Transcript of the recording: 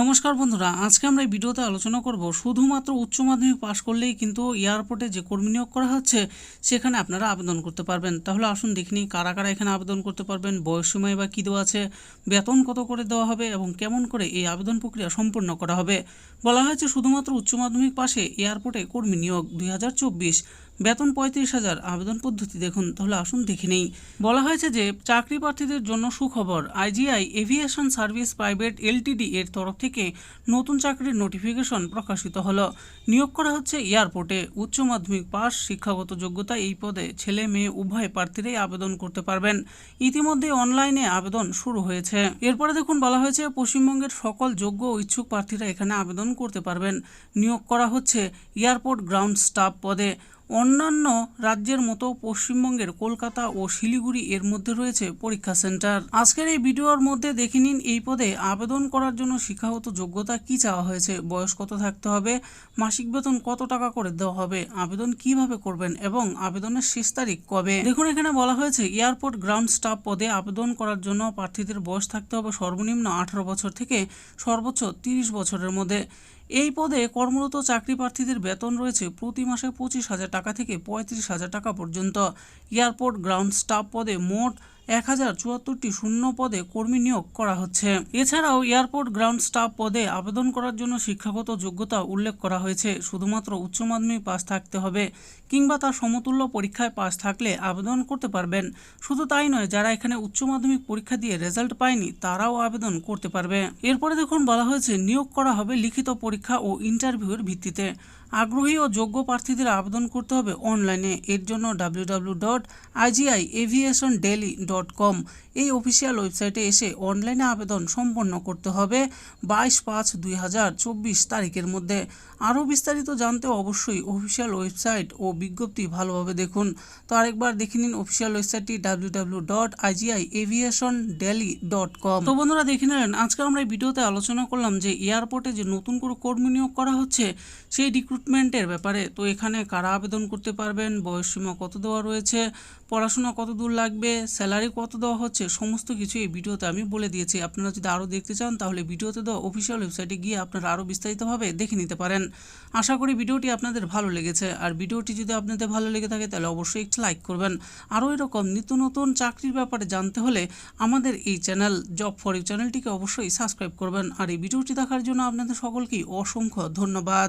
নমস্কার বন্ধুরা, আজকে আমরা এই ভিডিওতে আলোচনা করব শুধুমাত্র উচ্চ মাধ্যমিক পাশ করলেই কিন্তু এয়ারপোর্টে যে কর্মী নিয়োগ করা হচ্ছে, সেখানে আপনারা আবেদন করতে পারবেন। তাহলে আসুন দেখিনি কারা কারা এখানে আবেদন করতে পারবেন, বয়স সময় বা কী দেওয়া আছে, বেতন কত করে দেওয়া হবে এবং কেমন করে এই আবেদন প্রক্রিয়া সম্পূর্ণ করা হবে। বলা হয়েছে শুধুমাত্র উচ্চ মাধ্যমিক পাশে এয়ারপোর্টে কর্মী নিয়োগ দুই হাজার চব্বিশ, বেতন পঁয়ত্রিশ হাজার, আবেদন পদ্ধতি দেখুন। তাহলে আসুন দেখে নেই। বলা হয়েছে যে চাকরি প্রার্থীদের জন্য সুখবর, IGI aviation service private LTD এর তরফ থেকে নতুন চাকরির নোটিফিকেশন প্রকাশিত হলো। নিয়োগ করা হচ্ছে এয়ারপোর্টে। উচ্চ মাধ্যমিক পাস শিক্ষাগত যোগ্যতা এই পদে ছেলে মেয়ে উভয় প্রার্থীরাই আবেদন করতে পারবেন। ইতিমধ্যে অনলাইনে আবেদন শুরু হয়েছে। এরপরে দেখুন, বলা হয়েছে পশ্চিমবঙ্গের সকল যোগ্য ও ইচ্ছুক প্রার্থীরা এখানে আবেদন করতে পারবেন। নিয়োগ করা হচ্ছে এয়ারপোর্ট গ্রাউন্ড স্টাফ পদে। অন্যান্য রাজ্যের মতো পশ্চিমবঙ্গের কলকাতা ও শিলিগুড়ি এর মধ্যে রয়েছে পরীক্ষা সেন্টার। আজকের এই ভিডিওর মধ্যে দেখে নিন এই পদে আবেদন করার জন্য শিক্ষাগত যোগ্যতা কি চাওয়া হয়েছে, বয়স কত থাকতে হবে, মাসিক বেতন কত টাকা করে দেওয়া হবে, আবেদন কীভাবে করবেন এবং আবেদনের শেষ তারিখ কবে? দেখুন, এখানে বলা হয়েছে, এয়ারপোর্ট গ্রাউন্ড স্টাফ পদে আবেদন করার জন্য প্রার্থীদের বয়স থাকতে হবে সর্বনিম্ন আঠারো বছর থেকে সর্বোচ্চ তিরিশ বছরের মধ্যে। এই পদে কর্মরত চাকরি প্রার্থীদের বেতন রয়েছে প্রতি মাসে পঁচিশ হাজার টাকা থেকে পঁয়ত্রিশ হাজার টাকা পর্যন্ত। এয়ারপোর্ট গ্রাউন্ড স্টাফ পদে মোট এক হাজার চুয়াত্তরটি শূন্য পদে কর্মী নিয়োগ করা হচ্ছে। এছাড়াও এয়ারপোর্ট গ্রাউন্ড স্টাফ পদে আবেদন করার জন্য শিক্ষাগত যোগ্যতা উল্লেখ করা হয়েছে। শুধুমাত্র উচ্চ মাধ্যমিক পাস থাকতে হবে কিংবা তার সমতুল্য পরীক্ষায় পাস থাকলে আবেদন করতে পারবেন। শুধু তাই নয়, যারা এখানে উচ্চ মাধ্যমিক পরীক্ষা দিয়ে রেজাল্ট পায়নি, তারাও আবেদন করতে পারবে। এরপরে দেখুন, বলা হয়েছে, নিয়োগ করা হবে লিখিত পরীক্ষা ও ইন্টারভিউয়ের ভিত্তিতে। আগ্রহী ও যোগ্য প্রার্থীদের আবেদন করতে হবে অনলাইনে। এর জন্য W aviation daily dot com এই অফিসিয়াল ওয়েবসাইটে এসে অনলাইনে আবেদন সম্পন্ন করতে হবে বাইশ পাঁচ দুই হাজার চব্বিশ তারিখের মধ্যে। আরও বিস্তারিত জানতে অবশ্যই অফিসিয়াল ওয়েবসাইট ও বিজ্ঞপ্তি ভালোভাবে দেখুন। তো আরেকবার দেখে নিন অফিসিয়াল ওয়েবসাইটটি W W dot IGI aviation daily dot com তো বন্ধুরা দেখে নিলেন, আজকে আমরা এই ভিডিওতে আলোচনা করলাম যে এয়ারপোর্টে যে নতুন করে কর্মী নিয়োগ করা হচ্ছে, সেই রিক্রুটমেন্টের ব্যাপারে। তো এখানে কারা আবেদন করতে পারবেন? বয়সসীমা কত দেওয়া রয়েছে? পড়াশোনা কত দূর লাগবে? স্যালারি কত দেওয়া হচ্ছে? সমস্ত কিছু এই ভিডিওতে আমি বলে দিয়েছি। আপনারা যদি আরও দেখতে চান, তাহলে ভিডিওতে দেওয়া অফিসিয়াল ওয়েবসাইটে গিয়ে আপনারা আরও বিস্তারিতভাবে দেখে নিতে পারেন। আশা করি ভিডিওটি আপনাদের ভালো লেগেছে। আর ভিডিওটি যদি আপনাদের ভালো লেগে থাকে, তাহলে অবশ্যই একটি লাইক করবেন। আরও এরকম নিত্য নতুন চাকরির ব্যাপারে জানতে হলে আমাদের এই চ্যানেল জব ফর ইউ চ্যানেলটিকে অবশ্যই সাবস্ক্রাইব করবেন। আর এই ভিডিওটি দেখার জন্য আপনাদের সকলকেই অসংখ্য ধন্যবাদ।